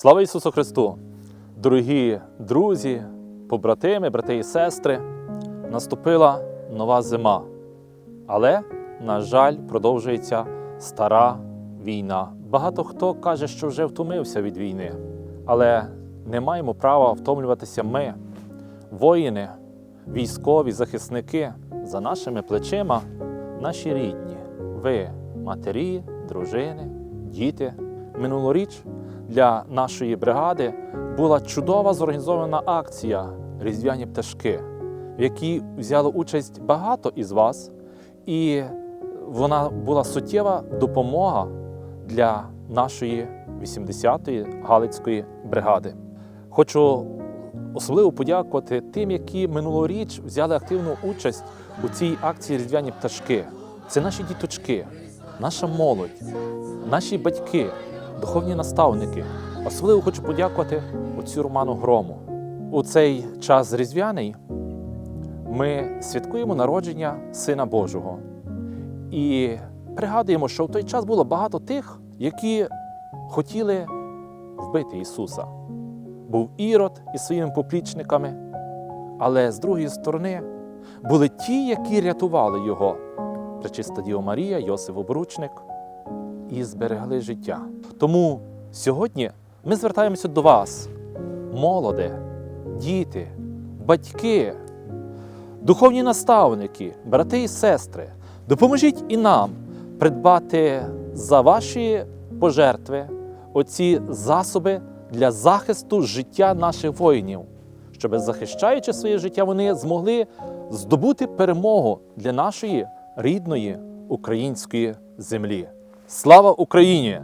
Слава Ісусу Христу! Дорогі друзі, побратими, брати і сестри, наступила нова зима. Але, на жаль, продовжується стара війна. Багато хто каже, що вже втомився від війни, але не маємо права втомлюватися ми, воїни, військові, захисники, за нашими плечима, наші рідні, ви, матері, дружини, діти. Минулоріч для нашої бригади була чудова зорганізована акція Різдвяні пташки, в якій взяло участь багато із вас, і вона була суттєва допомога для нашої 80-ї Галицької бригади. Хочу особливо подякувати тим, які минулоріч взяли активну участь у цій акції Різдвяні пташки. Це наші діточки, наша молодь, наші батьки, духовні наставники. Особливо хочу подякувати отцю Роману Грому. У цей час різдвяний ми святкуємо народження Сина Божого. І пригадуємо, що в той час було багато тих, які хотіли вбити Ісуса. Був Ірод із своїми поплічниками, але з другої сторони були ті, які рятували його. Пречиста Діва Марія, Йосиф Обручник, і зберегли життя. Тому сьогодні ми звертаємося до вас, молоде, діти, батьки, духовні наставники, брати і сестри. Допоможіть і нам придбати за ваші пожертви оці засоби для захисту життя наших воїнів, щоб, захищаючи своє життя, вони змогли здобути перемогу для нашої рідної української землі. Слава Україні!